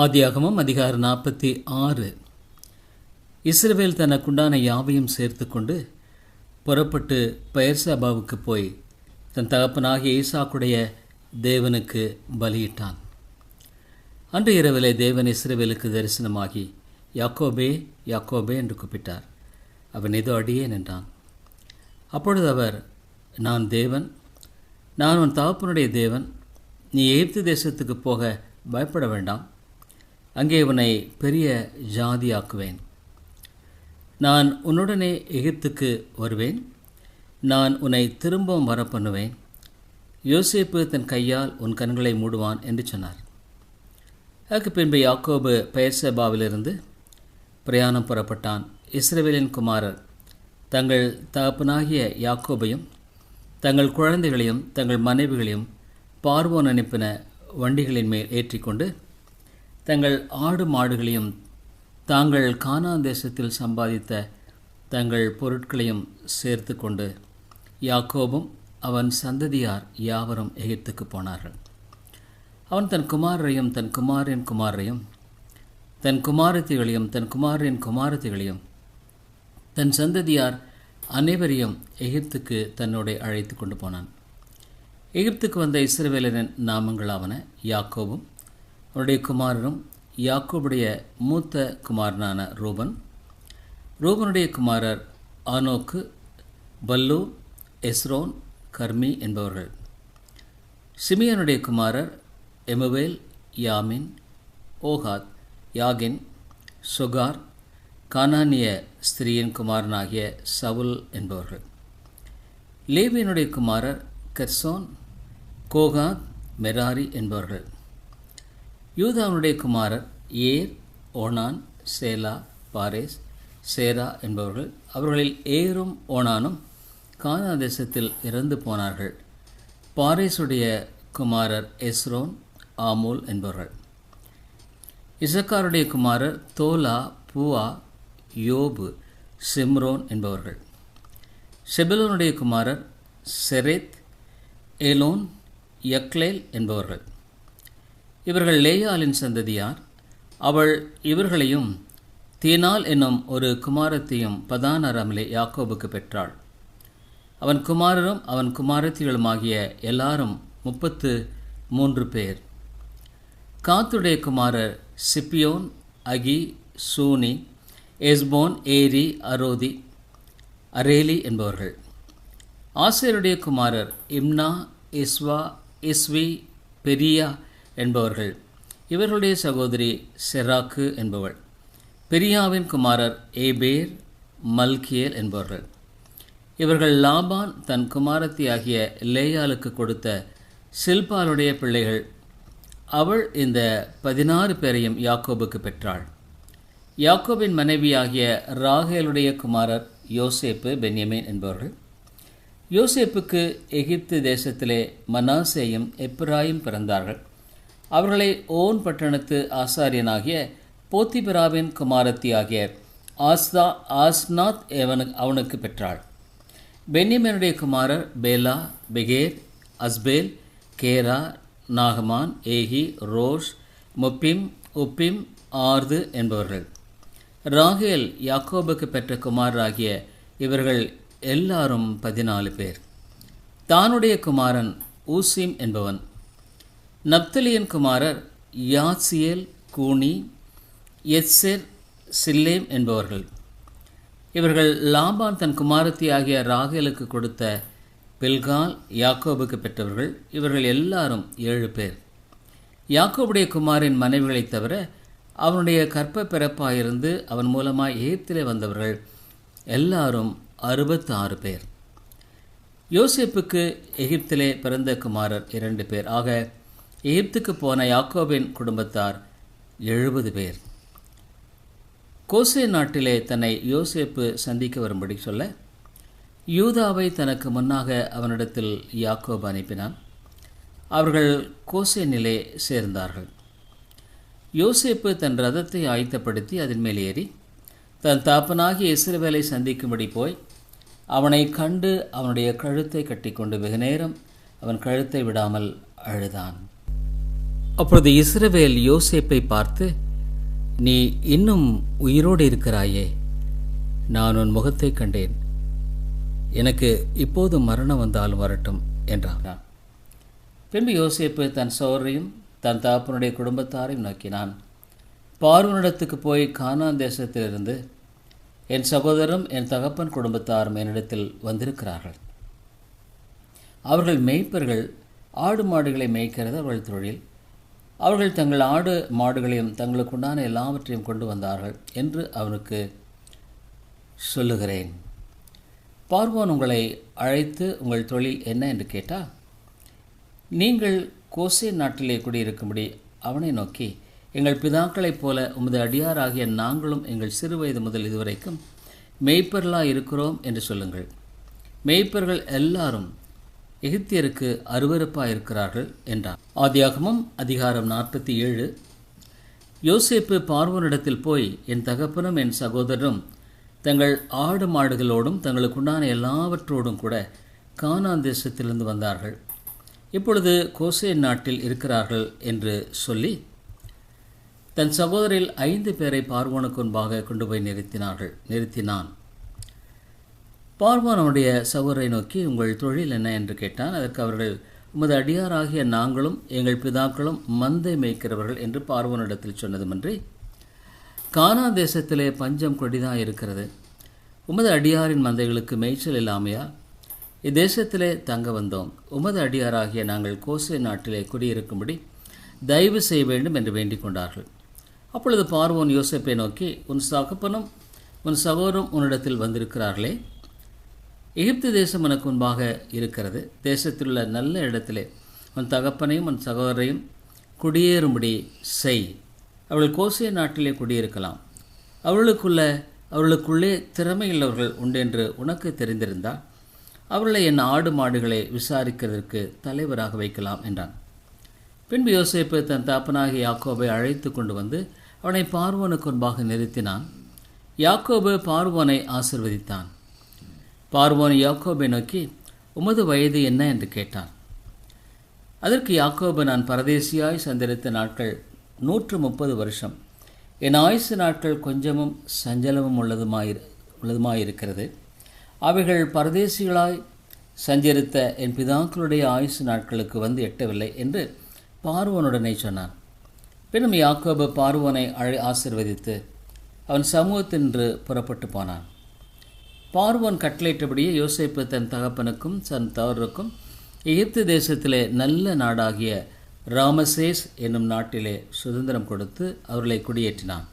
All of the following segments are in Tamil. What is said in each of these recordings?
ஆதியாகமம் அதிகாரம் நாற்பத்தி ஆறு. இஸ்ரவேல் தனக்குண்டான யாவையும் சேர்த்து கொண்டு புறப்பட்டு பெயர்சபாவுக்கு போய் தன் தகப்பனாகிய ஈசாக்குடைய தேவனுக்கு பலியிட்டான். அன்று இரவிலே தேவன் இஸ்ரவேலுக்கு தரிசனமாகி யாக்கோபே யாக்கோபே என்று கூப்பிட்டார். அவன் ஏதோ அடியே நின்றான். அப்பொழுது அவர் நான் தேவன் நான் உன் தகப்பனுடைய தேவன். நீ எகிப்து தேசத்துக்கு போக பயப்பட வேண்டாம். அங்கே உன்னை பெரிய ஜாதியாக்குவேன். நான் உன்னுடனே எகிப்துக்கு வருவேன். நான் உன்னை திரும்பவும் வர பண்ணுவேன் யோசிப்பு தன் கையால் உன் கண்களை மூடுவான் என்று சொன்னார். அதுக்கு பின்பு யாக்கோபு பெயர்சபாவிலிருந்து பிரயாணம் புறப்பட்டான். இஸ்ரேலின் குமாரர் தங்கள் தகப்பனாகிய யாக்கோபையும் தங்கள் குழந்தைகளையும் தங்கள் மனைவிகளையும் பார்வோன் அனுப்பின வண்டிகளின் மேல் ஏற்றிக்கொண்டு தங்கள் ஆடு மாடுகளையும் தாங்கள் கானா தேசத்தில் சம்பாதித்த தங்கள் பொருட்களையும் சேர்த்து கொண்டு யாக்கோபும் அவன் சந்ததியார் யாவரும் எகிப்துக்கு போனார்கள். அவன் தன் குமாரரையும் தன் குமாரின் குமாரையும் தன் குமாரத்திகளையும் தன் குமாரின் குமாரத்திகளையும் தன் சந்ததியார் அனைவரையும் எகிப்துக்கு தன்னோட அழைத்து கொண்டு போனான். எகிப்துக்கு வந்த இஸ்ரவேலரின் நாமங்களாவன யாக்கோவும் அவருடைய குமாரரும் யாக்கோபுடைய மூத்த குமாரனான ரூபன். ரூபனுடைய குமாரர் ஆனோக்கு பல்லு எஸ்ரோன் கர்மி என்பவர்கள். சிமியனுடைய குமாரர் எமுவேல் யாமின் ஓகாத் யாகின் சுகார் கானானிய ஸ்திரீயின் குமாரனாகிய சவுல் என்பவர்கள். லேவியனுடைய குமாரர் கெர்சோன் கோகாத் மெராரி என்பவர்கள். யூதாவுடைய குமாரர் ஏர் ஓனான் சேலா பாரேஸ் சேரா என்பவர்கள் அவர்களில் ஏரும் ஓனானும் கானா தேசத்தில் இறந்து போனார்கள். பாரேஸுடைய குமாரர் எஸ்ரோன் ஆமோல் என்பவர்கள். இசக்காருடைய குமாரர் தோலா பூவா யோபு சிம்ரோன் என்பவர்கள். செபலோனுடைய குமாரர் செரேத் ஏலோன் யக்லேல் என்பவர்கள். இவர்கள் லேயாலின் சந்ததியார். அவள் இவர்களையும் தீனால் என்னும் ஒரு குமாரத்தையும் பதானரமிலே யாக்கோபுக்கு பெற்றாள். அவன் குமாரரும் அவன் குமாரத்திகளுமாகிய எல்லாரும் முப்பத்து மூன்று பேர். காத்துடைய குமாரர் சிப்பியோன் அகி சூனி எஸ்போன் ஏரி அரோதி அரேலி என்பவர்கள். ஆசிரியருடைய குமாரர் இம்னா இஸ்வா இஸ்வி பெரியா என்பவர்கள். இவர்களுடைய சகோதரி செராக்கு என்பவள். பெரியாவின் குமாரர் ஏபேர் மல்கியேல் என்பவர்கள். இவர்கள் லாபான் தன் குமாரத்தியாகிய லேயாலுக்கு கொடுத்த சில்பாலுடைய பிள்ளைகள். அவள் இந்த பதினாறு பேரையும் யாக்கோபுக்கு பெற்றாள். யாக்கோபின் மனைவியாகிய ராகேலுடைய குமாரர் யோசேப்பு பென்யமீன் என்பவர்கள். யோசேப்புக்கு எகிப்து தேசத்திலே மனாசேயும் எப்ராயும் பிறந்தார்கள். அவர்களை ஓன் பட்டணத்து ஆசாரியனாகிய போத்திபிராவின் குமாரத்தியாகிய ஆஸ்தா ஆஸ்நாத் அவனுக்கு அவனுக்கு பெற்றாள். பென்யமீனுடைய குமாரர் பேலா பெகேர் அஸ்பேல் கேரா நாகமான் ஏஹி ரோஷ் முப்பிம் உப்பிம் ஆர்து என்பவர்கள். ராகேல் யாக்கோபுக்கு பெற்ற குமாரராகிய இவர்கள் எல்லாரும் பதினாலு பேர். தானுடைய குமாரன் ஊசிம் என்பவன். நப்தலியன் குமாரர் யாசியேல் கூனி எத்செர் சில்லேம் என்பவர்கள். இவர்கள் லாபான் தன் குமாரத்தி ஆகிய ராகேலுக்கு கொடுத்த பில்கால் யாக்கோபுக்கு பெற்றவர்கள். இவர்கள் எல்லாரும் ஏழு பேர். யாக்கோபுடைய குமாரின் மனைவிகளைத் தவிர அவனுடைய கற்ப பிறப்பாயிருந்து அவன் மூலமாக எகிப்திலே வந்தவர்கள் எல்லாரும் அறுபத்தாறு பேர். யோசிப்புக்கு எகிப்திலே பிறந்த குமாரர் இரண்டு பேர். ஆக எகிப்துக்கு போன யாக்கோபின் குடும்பத்தார் எழுபது பேர். கோசே நாட்டிலே தன்னை யோசேப்பு சந்திக்க வரும்படி சொல்ல யூதாவை தனக்கு முன்னாக அவனிடத்தில் யாக்கோபு அனுப்பினான். அவர்கள் கோசேனிலே சேர்ந்தார்கள். யோசேப்பு தன் ரதத்தை ஆயத்தப்படுத்தி அதன் மேல் ஏறி தன் தாப்பனாகிய இஸ்ரவேலை சந்திக்கும்படி போய் அவனை கண்டு அவனுடைய கழுத்தை கட்டிக்கொண்டு வெகு நேரம் அவன் கழுத்தை விடாமல் அழுதான். அப்பொழுது இஸ்ரவேல் யோசேப்பை பார்த்து நீ இன்னும் உயிரோடு இருக்கிறாயே? நான் உன் முகத்தை கண்டேன். எனக்கு இப்போது மரணம் வந்தாலும் வரட்டும் என்றான். பின்பு யோசேப்பு தன் சோரையும் தன் தாப்பனுடைய குடும்பத்தாரையும் நோக்கினான். பார்வனிடத்துக்கு போய் கானான் தேசத்திலிருந்து என் சகோதரரும் என் தகப்பன் குடும்பத்தாரும் என்னிடத்தில் வந்திருக்கிறார்கள். அவர்கள் மேய்ப்பர்கள் ஆடு மாடுகளை மேய்க்கிறது அவர்கள் தொழில். அவர்கள் தங்கள் ஆடு மாடுகளையும் தங்களுக்குண்டான எல்லாவற்றையும் கொண்டு வந்தார்கள் என்று அவனுக்கு சொல்லுகிறேன். பார்வோன் உங்களை அழைத்து உங்கள் தொழில் என்ன என்று கேட்டால் நீங்கள் கோசே நாட்டிலே குடியிருக்கும்படி அவனை நோக்கி எங்கள் பிதாக்களைப் போல உமது அடியாராகிய நாங்களும் எங்கள் சிறு வயது முதல் இதுவரைக்கும் மெய்ப்பர்களாக இருக்கிறோம் என்று சொல்லுங்கள். மெய்ப்பர்கள் எல்லாரும் எகிப்தியருக்கு அருவருப்பாக இருக்கிறார்கள் என்றார் ஆதியாகமும் அதிகாரம் நாற்பத்தி ஏழு. யோசேப்பு பார்வோனிடத்தில் போய் என் தகப்பனும் என் சகோதரரும் தங்கள் ஆடு மாடுகளோடும் தங்களுக்குண்டான எல்லாவற்றோடும் கூட கானான் தேசத்திலிருந்து வந்தார்கள். இப்பொழுது கோசே நாட்டில் இருக்கிறார்கள் என்று சொல்லி தன் சகோதரில் ஐந்து பேரை பார்வோனுக்கு முன்பாக கொண்டு போய் நிறுத்தினார்கள் நிறுத்தினான். பார்வோன் அவனுடைய சகோதரை நோக்கி உங்கள் தொழில் என்ன? என்று கேட்டான். அதற்கு அவர்கள் உமது அடியாராகிய நாங்களும் எங்கள் பிதாக்களும் மந்தை மேய்க்கிறவர்கள் என்று பார்வோனிடத்தில் சொன்னதுமன்றி கானா தேசத்திலே பஞ்சம் கொடிதான் இருக்கிறது. உமது அடியாரின் மந்தைகளுக்கு மேய்ச்சல் இல்லாமையா? இத்தேசத்திலே தங்க வந்தோம். உமது அடியாராகிய நாங்கள் கோசை நாட்டிலே குடியிருக்கும்படி தயவு செய்ய வேண்டும் என்று வேண்டிக் கொண்டார்கள். அப்பொழுது பார்வோன் யோசப்பை நோக்கி உன் சகப்பனும் உன் சகோதரும் உன்னிடத்தில் வந்திருக்கிறார்களே. எகிப்து தேசம் உனக்கு முன்பாக இருக்கிறது. தேசத்திலுள்ள நல்ல இடத்திலே உன் தகப்பனையும் உன் சகோதரையும் குடியேறும்படி செய். அவள் கோசிய நாட்டிலே குடியிருக்கலாம். அவர்களுக்குள்ள அவர்களுக்குள்ளே திறமையுள்ளவர்கள் உண்டு என்று உனக்கு தெரிந்திருந்தால் அவர்களை என் ஆடு மாடுகளை விசாரிக்கிறதற்கு தலைவராக வைக்கலாம் என்றான். பின்பு யோசேப்பு தன் தாப்பனாகி யாக்கோபை அழைத்து கொண்டு வந்து அவனை பார்வோனுக்கு முன்பாக நிறுத்தினான். யாக்கோபு பார்வோனை ஆசிர்வதித்தான். பார்வோன் யாக்கோபை நோக்கி உமது வயது என்ன? என்று கேட்டான். அதற்கு யாக்கோபு நான் பரதேசியாய் சந்தரித்த நாட்கள் நூற்று முப்பது வருஷம். என் ஆயுசு நாட்கள் கொஞ்சமும் சஞ்சலமும் உள்ளதுமாய் உள்ளதுமாயிருக்கிறது. அவைகள் பரதேசிகளாய் சஞ்சரித்த என் பிதாக்களுடைய ஆயுசு நாட்களுக்கு வந்து எட்டவில்லை என்று பார்வோனுடனே சொன்னான். பின்னும் யாக்கோபு பார்வோனை அழை ஆசிர்வதித்து அவன் சமூகத்தின்று புறப்பட்டு போனான். பார்வோன் கட்டளையிட்டபடியே யோசிப்பு தன் தகப்பனுக்கும் தன் தவறுக்கும் எகிப்து தேசத்திலே நல்ல நாடாகிய ராமசேஸ் என்னும் நாட்டிலே சுதந்திரம் கொடுத்து அவர்களை குடியேற்றினான்.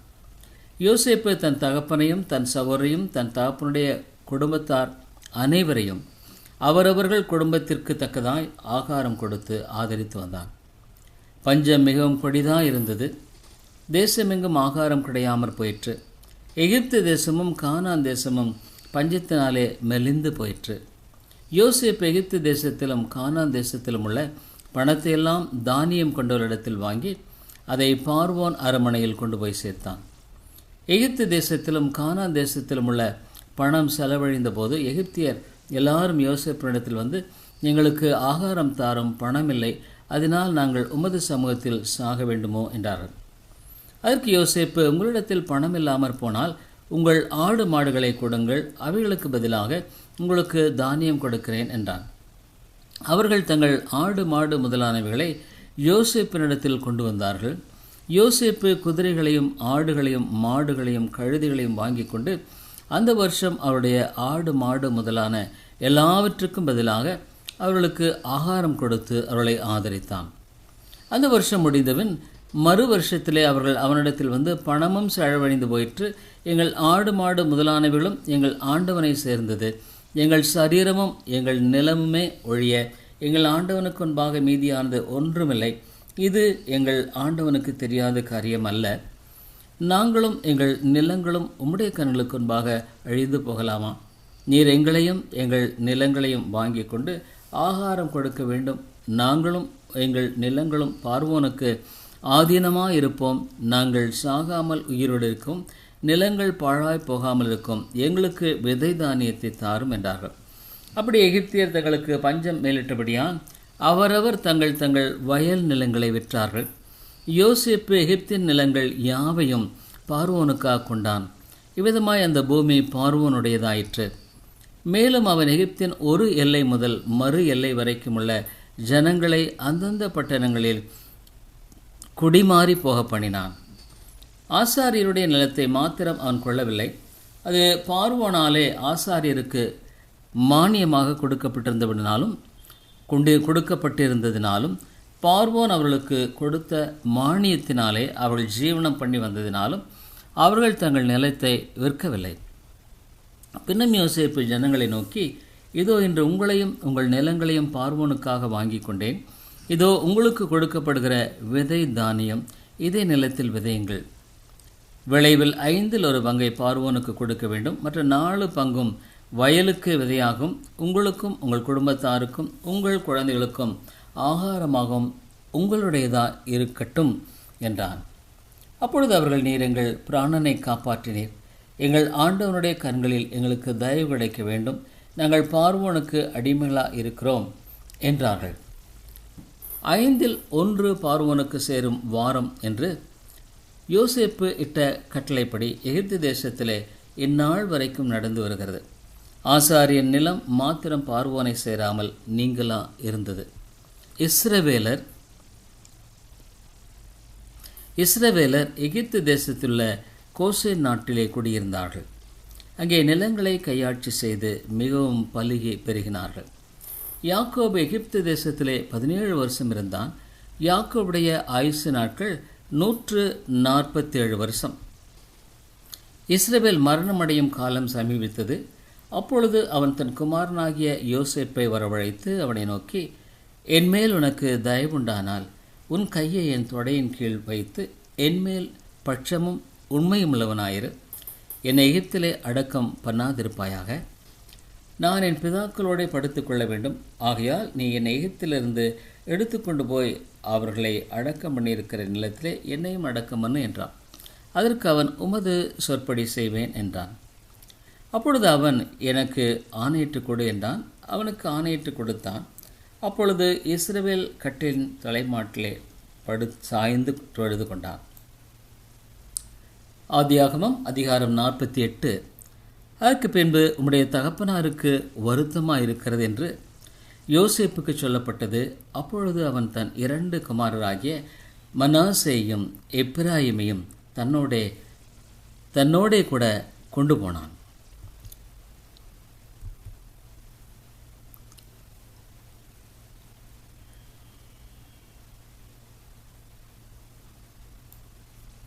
யோசேப்பு தன் தகப்பனையும் தன் சகோதரையும் தன் தகப்பனுடைய குடும்பத்தார் அனைவரையும் அவரவர்கள் குடும்பத்திற்கு தக்கதாய் ஆகாரம் கொடுத்து ஆதரித்து வந்தான். பஞ்சம் மிகவும் கொடிதாக இருந்தது. தேசமெங்கும் ஆகாரம் கிடையாமற் போயிற்று. எகிப்து தேசமும் கானான் தேசமும் பஞ்சத்தினாலே மெலிந்து போயிற்று. யோசேப் எகிப்து தேசத்திலும் கானான் தேசத்திலும் உள்ள பணத்தையெல்லாம் தானியம் கொண்டவரிடத்தில் வாங்கி அதை பார்வோன் அரமனையில் கொண்டு போய் சேர்த்தான். எகிப்து தேசத்திலும் கானான் தேசத்திலும் உள்ள பணம் செலவழிந்த போது எகிப்தியர் எல்லாரும் யோசேப்பினிடத்தில் வந்து எங்களுக்கு ஆகாரம் தாரும் பணம் இல்லை. அதனால் நாங்கள் உமது சமூகத்தில் சாக வேண்டுமோ? என்றார்கள். அதற்கு யோசேப்பு உங்களிடத்தில் பணம் இல்லாமற் போனால் உங்கள் ஆடு மாடுகளை கொடுங்கள் அவைகளுக்கு பதிலாக உங்களுக்கு தானியம் கொடுக்கிறேன் என்றான். அவர்கள் தங்கள் ஆடு மாடு முதலானவைகளை யோசிப்பினிடத்தில் கொண்டு வந்தார்கள். யோசிப்பு குதிரைகளையும் ஆடுகளையும் மாடுகளையும் கழுதிகளையும் வாங்கி கொண்டு அந்த வருஷம் அவருடைய ஆடு மாடு முதலான எல்லாவற்றுக்கும் பதிலாக அவர்களுக்கு ஆகாரம் கொடுத்து அவர்களை ஆதரித்தான். அந்த வருஷம் முடிந்தபின் மறு வருஷத்திலே அவர்கள் அவனிடத்தில் வந்து பணமும் செலவழிந்து போயிற்று. எங்கள் ஆடு மாடு முதலானவைகளும் எங்கள் ஆண்டவனை சேர்ந்தது. எங்கள் சரீரமும் எங்கள் நிலமுமே ஒழிய எங்கள் ஆண்டவனுக்கு முன்பாக மீதியானது ஒன்றுமில்லை. இது எங்கள் ஆண்டவனுக்கு தெரியாத காரியம் அல்ல. நாங்களும் எங்கள் நிலங்களும் உம்முடைய கண்களுக்கு முன்பாக அழிந்து போகலாமா? நீர் எங்களையும் எங்கள் நிலங்களையும் வாங்கி கொண்டு ஆகாரம் கொடுக்க வேண்டும். நாங்களும் எங்கள் நிலங்களும் பார்வோனுக்கு ஆதீனமாக இருப்போம் நாங்கள் சாகாமல் உயிரோடு இருக்கும். நிலங்கள் பாழாய் போகாமல் இருக்கும். எங்களுக்கு விதை தானியத்தை தாரும் என்றார்கள். அப்படி எகிப்தியர் தங்களுக்கு பஞ்சம் மேலிட்டபடியால் அவரவர் தங்கள் தங்கள் வயல் நிலங்களை விற்றார்கள். யோசிப்பு எகிப்தின் நிலங்கள் யாவையும் பார்வோனுக்காக கொண்டான். இவ்விதமாய் அந்த பூமி பார்வோனுடையதாயிற்று. மேலும் அவன் எகிப்தின் ஒரு எல்லை முதல் மறு எல்லை வரைக்கும் உள்ள ஜனங்களை அந்தந்த பட்டணங்களில் குடிமாறி போக பண்ணினான். ஆசாரியருடைய நிலத்தை மாத்திரம் அவன் கொள்ளவில்லை. அது பார்வோனாலே ஆசாரியருக்கு மானியமாக கொடுக்கப்பட்டிருந்தபடினாலும் கொண்டு கொடுக்கப்பட்டிருந்ததினாலும் பார்வோன் அவர்களுக்கு கொடுத்த மானியத்தினாலே அவர்கள் ஜீவனம் பண்ணி வந்ததினாலும் அவர்கள் தங்கள் நிலத்தை விற்கவில்லை. பின்னும் யோசிப்பு ஜனங்களை நோக்கி இதோ இன்று உங்களையும் உங்கள் நிலங்களையும் பார்வோனுக்காக வாங்கி கொண்டேன். இதோ உங்களுக்கு கொடுக்கப்படுகிற விதை தானியம். இதே நிலத்தில் விதையுங்கள். விளைவில் ஐந்தில் ஒரு பங்கை பார்வோனுக்கு கொடுக்க வேண்டும். மற்ற நாலு பங்கும் வயலுக்கு விதையாகும். உங்களுக்கும் உங்கள் குடும்பத்தாருக்கும் உங்கள் குழந்தைகளுக்கும் ஆகாரமாகவும் உங்களுடையதாக இருக்கட்டும் என்றான். அப்பொழுது அவர்கள் நீர் எங்கள் பிராணனை காப்பாற்றினீர். எங்கள் ஆண்டவனுடைய கண்களில் எங்களுக்கு தயவு கிடைக்க வேண்டும். நாங்கள் பார்வோனுக்கு அடிமைகளாக இருக்கிறோம் என்றார்கள். ஐந்தில் ஒன்று பார்வோனுக்கு சேரும் வாரம் என்று யோசேப்பு இட்ட கட்டளைப்படி எகிப்து தேசத்திலே இந்நாள் வரைக்கும் நடந்து வருகிறது. ஆசாரியன் நிலம் மாத்திரம் பார்வோனை சேராமல் நீங்களா இருந்தது. இஸ்ரவேலர் இஸ்ரவேலர் எகிப்து தேசத்துள்ள கோசே நாட்டிலே குடியிருந்தார்கள். அங்கே நிலங்களை கையாட்சி செய்து மிகவும் பலுகி பெருகினார்கள். யாக்கோபு எகிப்து தேசத்திலே பதினேழு வருஷம் இருந்தான். யாக்கோபுடைய ஆயுசு நாட்கள் நூற்று நாற்பத்தேழு வருஷம். இஸ்ரேபேல் மரணமடையும் காலம் சமீபித்தது. அப்பொழுது அவன் தன் குமாரனாகிய யோசேப்பை வரவழைத்து அவனை நோக்கி என்மேல் உனக்கு தயவுண்டானால் உன் கையை என் தொடையின் கீழ் வைத்து என்மேல் பட்சமும் உண்மையும் உள்ளவனாயிரு. என்னை எகிப்திலே அடக்கம் பண்ணாதிருப்பாயாக. நான் என் பிதாக்களோடே படுத்துக்கொள்ள வேண்டும். ஆகையால் நீ என்னை எகிப்திலிருந்து எடுத்துக்கொண்டு போய் அவர்களை அடக்கம் பண்ணியிருக்கிற நிலத்திலே என்னையும் அடக்கம் பண்ணு என்றான். அதற்கு அவன் உமது சொற்படி செய்வேன் என்றான். அப்பொழுது அவன் எனக்கு ஆணையிட்டு கொடு என்றான். அவனுக்கு ஆணையிட்டு கொடுத்தான். அப்பொழுது இஸ்ரவேல் கட்டின் தலைமாட்டிலே படு சாய்ந்து தொழுது கொண்டான் ஆதியாகமம் அதிகாரம் நாற்பத்தி எட்டு. அதற்கு பின்பு உம்முடைய தகப்பனாருக்கு வருத்தமாக இருக்கிறது என்று யோசேப்புக்கு சொல்லப்பட்டது. அப்பொழுது அவன் தன் இரண்டு குமாரராகிய மனாசேயும் எப்ராயிமையும் தன்னோடே தன்னோடே கூட கொண்டு போனான்.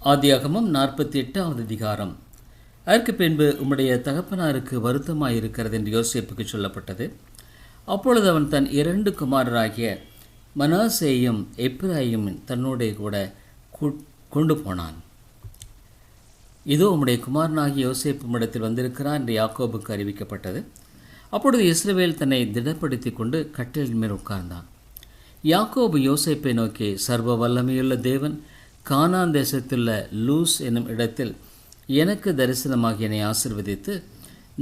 ஆதியாகமும் நாற்பத்தி எட்டாவது அதிகாரம். அதற்கு பின்பு உம்முடைய தகப்பனாருக்கு வருத்தமாக இருக்கிறது என்று யோசிப்புக்கு சொல்லப்பட்டது. அப்பொழுது அவன் தன் இரண்டு குமாரராகிய மனாசேயும் எப்ராயும் தன்னோடைய கூட கொண்டு போனான். இதோ உம்முடைய குமாரனாகிய யோசேப்பு இடத்தில் வந்திருக்கிறான் என்று யாக்கோபுக்கு அறிவிக்கப்பட்டது. அப்பொழுது இஸ்ரவேல் தன்னை திடப்படுத்தி கொண்டு கட்டிலின் மேல் உட்கார்ந்தான். யாக்கோபு யோசேப்பை நோக்கி சர்வ வல்லமையுள்ள தேவன் கானான் தேசத்துள்ள லூஸ் என்னும் இடத்தில் எனக்கு தரிசனமாகி என்னை ஆசிர்வதித்து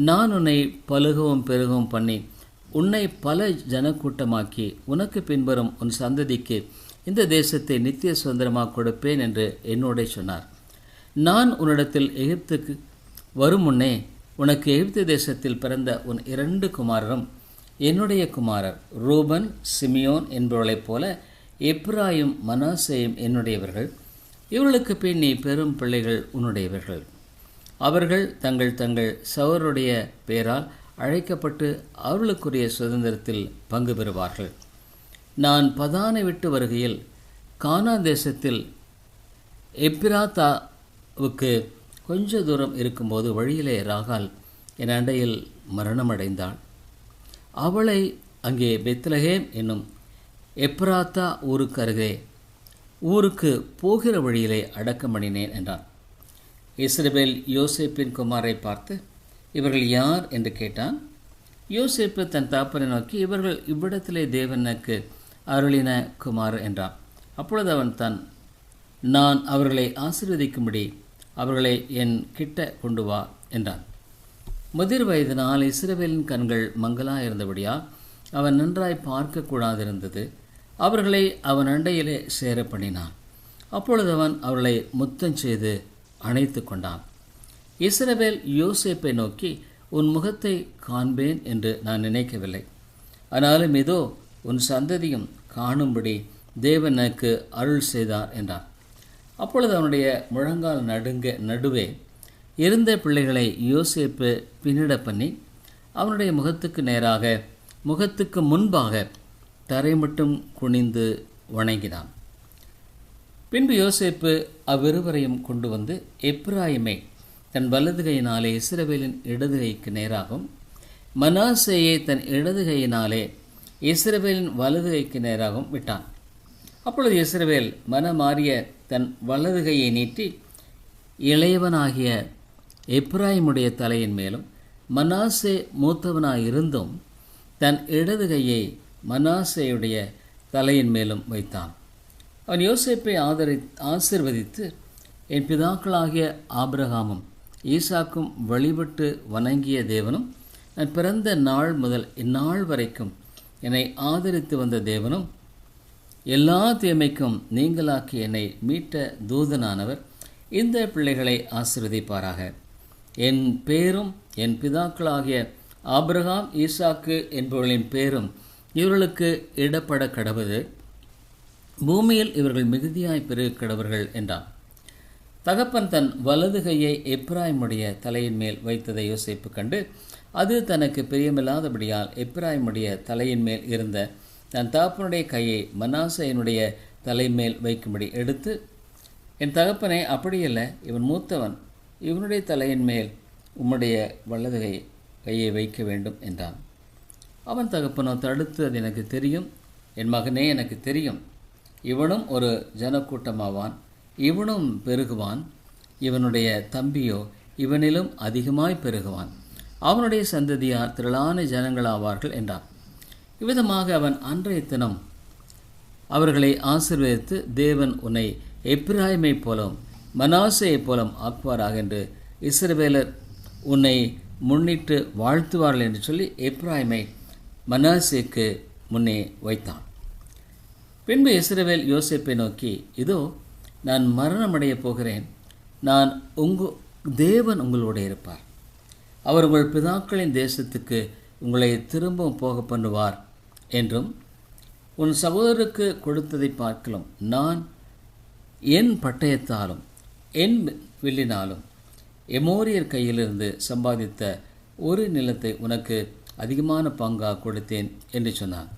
நான் உன்னை பழுகவும் பெருகவும் பண்ணி உன்னை பல ஜனக்கூட்டமாக்கி உனக்கு பின்வரும் உன் சந்ததிக்கு இந்த தேசத்தை நித்திய சுதந்திரமாக கொடுப்பேன் என்று என்னோட சொன்னார். நான் உன்னிடத்தில் எகிப்துக்கு வரும் முன்னே உனக்கு எகிப்து தேசத்தில் பிறந்த உன் இரண்டு குமாரரும் என்னுடைய குமாரர் ரூபன் சிமியோன் என்பவர்களைப் போல எப்ராயும் மனாசேயும் என்னுடையவர்கள். இவர்களுக்கு பின் நீ பெரும் பிள்ளைகள் உன்னுடையவர்கள். அவர்கள் தங்கள் தங்கள் சவருடைய பெயரால் அழைக்கப்பட்டு அவர்களுக்குரிய சுதந்திரத்தில் பங்கு பெறுவார்கள். நான் பதானை விட்டு வருகையில் கானா தேசத்தில் எப்பிராத்தாவுக்கு கொஞ்ச தூரம் இருக்கும்போது வழியிலே ராகால் என் அண்டையில் மரணமடைந்தாள். அவளை அங்கே பெத்லஹேம் என்னும் எப்ராத்தா ஊருக்கு அருகே ஊருக்கு போகிற வழியிலே அடக்கம் பண்ணினேன் என்றான். இஸ்ரவேல் யோசேப்பின் குமாரை பார்த்து இவர்கள் யார்? என்று கேட்டான். யோசேப்பு தன் தாப்பனை நோக்கி இவர்கள் இவ்விடத்திலே தேவனுக்கு அருளின குமார் என்றான். அப்பொழுது அவன் தன் நான் அவர்களை ஆசீர்வதிக்கும்படி அவர்களை என் கிட்ட கொண்டு வா என்றான். முதிர் வயதினால் இஸ்ரவேலின் கண்கள் மங்களாக இருந்தபடியால் அவன் நன்றாய் பார்க்கக்கூடாதிருந்தது. அவர்களை அவன் அண்டையிலே சேர பண்ணினான் அப்பொழுது அவன் அவர்களை முத்தம் செய்து அணைத்து கொண்டான். இஸ்ரவேல் யோசேப்பை நோக்கி உன் முகத்தை காண்பேன் என்று நான் நினைக்கவில்லை. ஆனாலும் இதோ உன் சந்ததியும் காணும்படி தேவன் எனக்கு அருள் செய்தார் என்றான். அப்பொழுது அவனுடைய முழங்கால் நடுங்க நடுவே இருந்த பிள்ளைகளை யோசேப்பு பின்னிட பண்ணி அவனுடைய முகத்துக்கு நேராக முகத்துக்கு முன்பாக தரை மட்டும் குனிந்து வணங்கினான். பின்பு யோசேப்பு அவ்விருவரையும் கொண்டு வந்து எப்ராயிமை தன் வலது கையினாலே இஸ்ரவேலின் இடது கைக்கு நேராகவும் மனாசேயை தன் இடது கையினாலே இஸ்ரவேலின் வலது கைக்கு நேராகவும் விட்டான். அப்பொழுது இஸ்ரவேல் மனமாறிய தன் வலது கையை நீட்டி இளையவனாகிய எப்ராயிமுடைய தலையின் மேலும் மனாசே மூத்தவனாயிருந்தும் தன் இடது கையை மனாசேயுடைய தலையின் மேலும் வைத்தான். அவன் யோசிப்பை ஆதரி ஆசிர்வதித்து என் பிதாக்களாகிய ஆபிரகாமும் ஈசாக்கும் வழிபட்டு வணங்கிய தேவனும் நான் பிறந்த நாள் முதல் இந்நாள் வரைக்கும் என்னை ஆதரித்து வந்த தேவனும் எல்லா தீமைக்கும் நீங்களாக்கி என்னை மீட்ட தூதனானவர் இந்த பிள்ளைகளை ஆசிர்வதிப்பாராக. என் பேரும் என் பிதாக்களாகிய ஆபிரகாம் ஈசாக்கு என்பவர்களின் பேரும் இவர்களுக்கு இடப்பட கடவுது. பூமியில் இவர்கள் மிகுதியாய் பெருகிடவர்கள் என்றான். தகப்பன் தன் வலது கையை எப்ராயிமுடைய தலையின் மேல் வைத்ததை யோசிப்பு கண்டு அது தனக்கு பிரியமில்லாதபடியால் எப்ராயிமுடைய தலையின் மேல் இருந்த தன் தகப்பனுடைய கையை மனாசையனுடைய தலைமேல் வைக்கும்படி எடுத்து என் தகப்பனை அப்படியல்ல இவன் மூத்தவன். இவனுடைய தலையின் மேல் உம்முடைய வலது கை கையை வைக்க வேண்டும் என்றான். அவன் தகப்பனோ தடுத்து அது எனக்கு தெரியும். என் மகனே எனக்கு தெரியும். இவனும் ஒரு ஜனக்கூட்டமாவான் இவனும் பெருகுவான். இவனுடைய தம்பியோ இவனிலும் அதிகமாய் பெருகுவான். அவனுடைய சந்ததியார் திரளான ஜனங்களாவார்கள் என்றான். இவ்விதமாக அவன் அன்றைய தினம் அவர்களை ஆசீர்வதித்து தேவன் உன்னை எப்ராஹிமை போலும் மனாசையைப் போலும் ஆக்குவாராக என்று இஸ்ரவேலர் உன்னை முன்னிட்டு வாழ்த்துவார்கள் என்று சொல்லி எப்ராஹிமை மனாசேக்கு முன்னே வைத்தான். பின்பு இஸ்ரவேல் யோசிப்பை நோக்கி இதோ நான் மரணமடைய போகிறேன். நான் உங்கு தேவன் உங்களோடு இருப்பார். அவர் உங்கள் பிதாக்களின் தேசத்துக்கு உங்களை திரும்பவும் போக பண்ணுவார் என்றும் உன் சகோதரருக்கு கொடுத்ததை பார்க்கலாம். நான் என் பட்டயத்தாலும் என் வில்லினாலும் எமோரியர் கையிலிருந்து சம்பாதித்த ஒரு நிலத்தை உனக்கு அதிகமான பங்காக கொடுத்தேன் என்று சொன்னான்